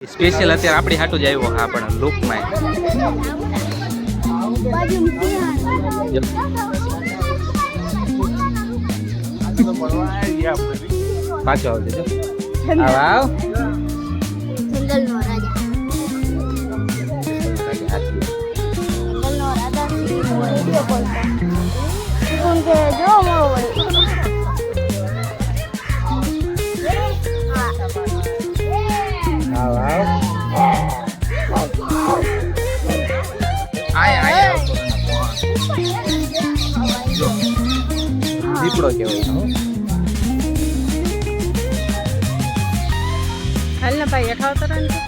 Special અત્યારે આપણી હાટું જ આવ્યો હા પણ લુકમાં પાછો આવજે જો. આવ જો દીપડો કહેવાય હાલ ને ભાઈ ઉતરો ને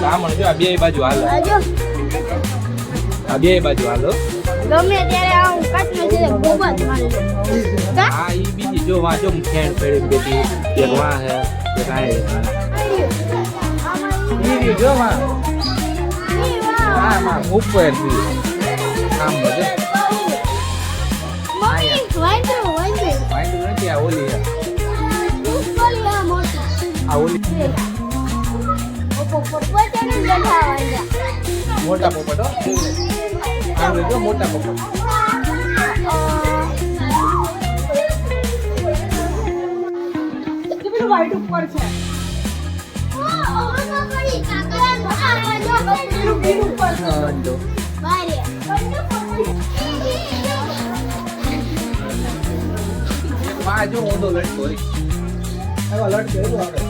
બ્રાહ્મણ જો આ બાજુ હાલો આ બાજુ હાલો ત્યારે આવું કાચમાં છે કા હા ઈ જો વા હે આ ઈ જો વા હા માં ઉપરથી આમ આ હે આ મોટી આ ઓલી પોતાને બધા વાંદરા મોટા પોપટ આમ જો મોટા પોપટ. વાઈટ ઉપર છે? હા, જો વા લટકો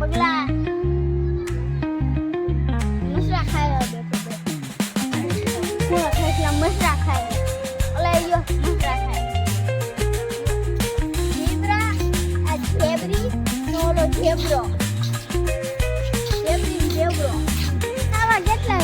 બગલા મસરા ખાઈલા મસરા ખાય ઓલા યો મસરા ખાય ઝેબ્રો આવા કેટલા